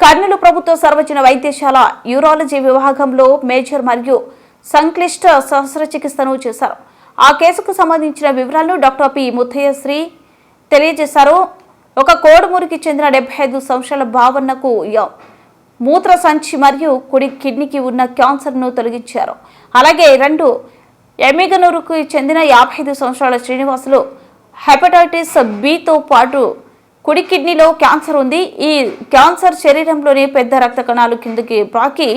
కర్నూలు ప్రభుత్వ సర్వజన వైద్యశాల యూరాలజీ విభాగంలో మేజర్ మరియు సంక్లిష్ట శస్త్రచికిత్సను చేశారు. ఆ కేసుకు సంబంధించిన వివరాలను డాక్టర్ పి. ముత్తయ్యశ్రీ తెలియజేశారు. ఒక కోడుమూరికి చెందిన డెబ్బై ఐదు సంవత్సరాల భావనకు య- మూత్ర సంచి మరియు కుడి కిడ్నీకి ఉన్న క్యాన్సర్ను తొలగించారు. అలాగే రెండు ఎమిగనూరుకు చెందిన యాభై ఐదు సంవత్సరాల శ్రీనివాసులు హెపటైటిస్ బితో పాటు కుడి కిడ్నీలో క్యాన్సర్ ఉంది. ఈ క్యాన్సర్ శరీరంలోని పెద్ద రక్త కణాలు కిందకి ప్రాకి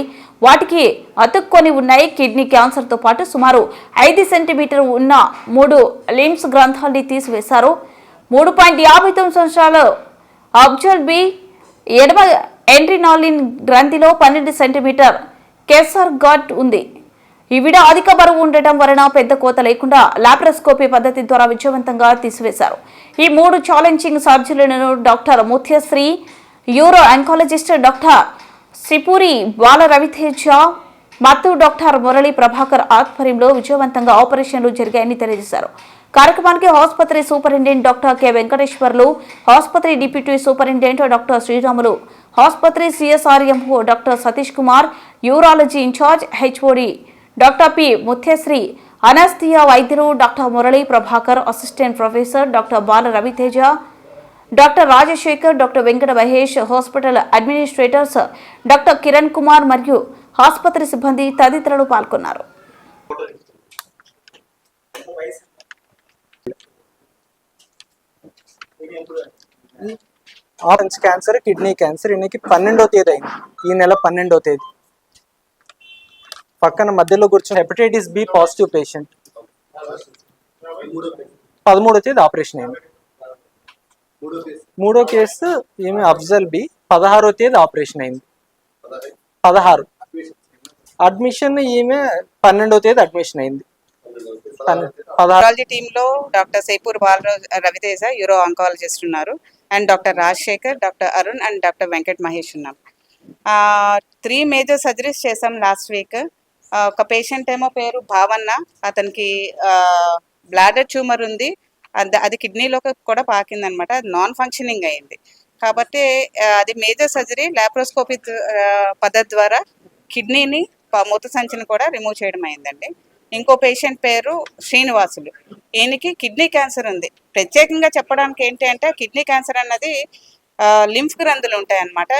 వాటికి అతుక్కొని ఉన్నాయి. కిడ్నీ క్యాన్సర్తో పాటు సుమారు ఐదు సెంటీమీటర్ ఉన్న మూడు లిమ్స్ గ్రంథాల్ని తీసివేశారు. మూడు పాయింట్ యాభై తొమ్మిది సంవత్సరాలు అబ్జల్ బి ఎడమ ఎంట్రినాలిన్ గ్రంథిలో పన్నెండు సెంటీమీటర్ కెసర్ గాట్ ఉంది. ఈవిడ అధిక బరువు ఉండటం వలన పెద్ద కోత లేకుండా లాప్రోస్కోపీ పద్ధతి ద్వారా విజయవంతంగా తీసివేశారు. ఈ మూడు challenging సర్జరీలను doctor Muthyasri uro oncologist doctor Sripuri Bala Raviteja మత్తు డాక్టర్ మురళీ ప్రభాకర్ ఆధ్వర్యంలో విజయవంతంగా ఆపరేషన్లు జరిగాయని తెలియజేశారు. కార్యక్రమానికి ఆసుపత్రి సూపరింటెండెంట్ డాక్టర్ కె. వెంకటేశ్వర్లు ఆసుపత్రి డిప్యూటీ సూపరింటెండెంట్ డాక్టర్ శ్రీరాములు ఆసుపత్రి CSRMO doctor Satish Kumar urology incharge HOD doctor P Muthyasri anaesthesia వైద్యులు doctor Murali Prabhakar assistant professor doctor Bala Raviteja doctor Rajasekhar doctor Venkata Mahesh hospital administrators doctor Kiran Kumar మరియు ఆసుపత్రి సిబ్బంది తదితరులు పాల్గొన్నారు. Orange cancer kidney cancer ఈయనకి పన్నెండో తేదీ అయింది. ఈ నెల పన్నెండో తేదీ. పక్కన మధ్యలో కూర్చొని హెపటైటిస్ బి పాజిటివ్ పేషెంట్. పదమూడో తేదీ ఆపరేషన్ అయింది మూడో కేసు ఈమె అఫ్జల్ బి. పదహారో తేదీ ఆపరేషన్ అయింది. పదహారు. అడ్మిషన్ ఈమె పన్నెండో తేదీ అడ్మిషన్ అయింది. పన్నె- టీంలో doctor Sepur Balaraju Raviteja uro oncologist ఉన్నారు. And doctor Rajasekhar doctor Arun and doctor Venkat Mahesh ఉన్నాం త్రీ మేజర్ సర్జరీస్ చేసాం లాస్ట్ వీక్ ఒక పేషెంట్ ఏమో పేరు భావన్న. అతనికి బ్లాడర్ ట్యూమర్ ఉంది. అది అది కిడ్నీలోకి కూడా పాకింది అనమాట అది నాన్ ఫంక్షనింగ్ అయింది. కాబట్టి అది మేజర్ సర్జరీ లాప్రోస్కోపీ పద్ధతి ద్వారా కిడ్నీని మూత సంచిని కూడా రిమూవ్ చేయడం అయిందండి. ఇంకో పేషెంట్ పేరు శ్రీనివాసులు. ఈయనకి కిడ్నీ క్యాన్సర్ ఉంది. ప్రత్యేకంగా చెప్పడానికి ఏంటి అంటే కిడ్నీ క్యాన్సర్ అన్నది లింఫ్ గ్రంథులు ఉంటాయి అన్నమాట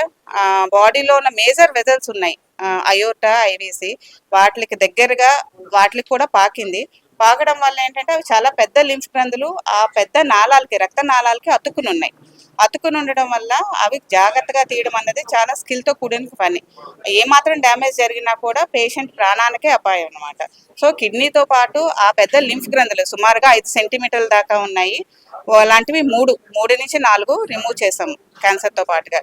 బాడీలో ఉన్న మేజర్ వెజల్స్ ఉన్నాయి. అయోటా ఐవిసి వాటికి దగ్గరగా వాటికి కూడా పాకింది. పాకడం వల్ల ఏంటంటే అవి చాలా పెద్ద లింఫ్ గ్రంథులు ఆ పెద్ద నాళాలకి రక్త నాళాలకి అతుకుని ఉన్నాయి. అతుకుని ఉండడం వల్ల అవి జాగ్రత్తగా తీయడం అన్నది చాలా స్కిల్తో తో కూడిన పని. ఏ మాత్రం డ్యామేజ్ జరిగినా కూడా పేషెంట్ ప్రాణానికే అపాయం అన్నమాట. సో కిడ్నీతో పాటు ఆ పెద్ద లింఫ్ గ్రంథులు సుమారుగా ఐదు సెంటీమీటర్ల దాకా ఉన్నాయి. అలాంటివి మూడు మూడు నుంచి నాలుగు రిమూవ్ చేసాము క్యాన్సర్తో పాటుగా.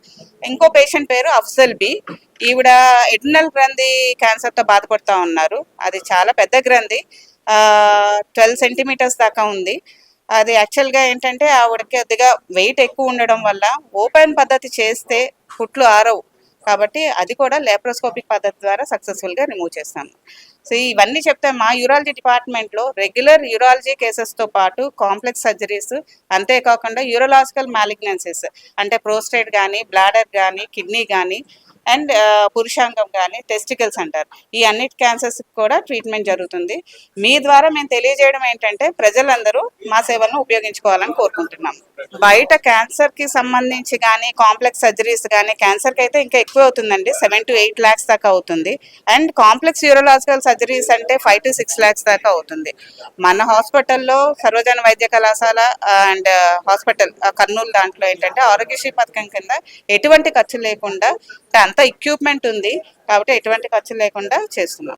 ఇంకో పేషెంట్ పేరు అఫ్జల్ బి. ఈవిడ ఎడ్నల్ గ్రంథి క్యాన్సర్తో బాధపడుతూ ఉన్నారు. అది చాలా పెద్ద గ్రంథి. ట్వెల్వ్ సెంటీమీటర్స్ దాకా ఉంది. అది యాక్చువల్గా ఏంటంటే ఆవిడకి కొద్దిగా వెయిట్ ఎక్కువ ఉండడం వల్ల ఓపెన్ పద్ధతి చేస్తే కుట్లు ఆరవు. కాబట్టి అది కూడా లేప్రోస్కోపిక్ పద్ధతి ద్వారా సక్సెస్ఫుల్గా రిమూవ్ చేస్తాము. సో ఇవన్నీ చెప్తే మా యూరాలజీ డిపార్ట్మెంట్లో రెగ్యులర్ యూరాలజీ కేసెస్తో పాటు కాంప్లెక్స్ సర్జరీస్ అంతేకాకుండా యూరలాజికల్ మ్యాలిగ్నెన్సీస్ అంటే ప్రోస్టేట్ కానీ బ్లాడర్ కానీ కిడ్నీ కానీ అండ్ పురుషాంగం కానీ టెస్టికల్స్ అంటారు. ఈ అన్నిటి క్యాన్సర్స్ కూడా ట్రీట్మెంట్ జరుగుతుంది. మీ ద్వారా మేము తెలియజేయడం ఏంటంటే ప్రజలందరూ మా సేవలను ఉపయోగించుకోవాలని కోరుకుంటున్నాం. బయట క్యాన్సర్కి సంబంధించి కానీ కాంప్లెక్స్ సర్జరీస్ కానీ క్యాన్సర్కి అయితే ఇంకా ఎక్కువ అవుతుందండి. సెవెన్ టు ఎయిట్ ల్యాక్స్ దాకా అవుతుంది. అండ్ కాంప్లెక్స్ యూరలాజికల్ సర్జరీస్ అంటే ఫైవ్ టు సిక్స్ ల్యాక్స్ దాకా అవుతుంది. మన హాస్పిటల్లో సర్వజన వైద్య కళాశాల అండ్ హాస్పిటల్ కర్నూలు దాంట్లో ఏంటంటే ఆరోగ్యశ్రీ పథకం కింద ఎటువంటి ఖర్చు లేకుండా అంత ఎక్విప్మెంట్ ఉంది. కాబట్టి ఎటువంటి ఖర్చు లేకుండా చేస్తున్నాం.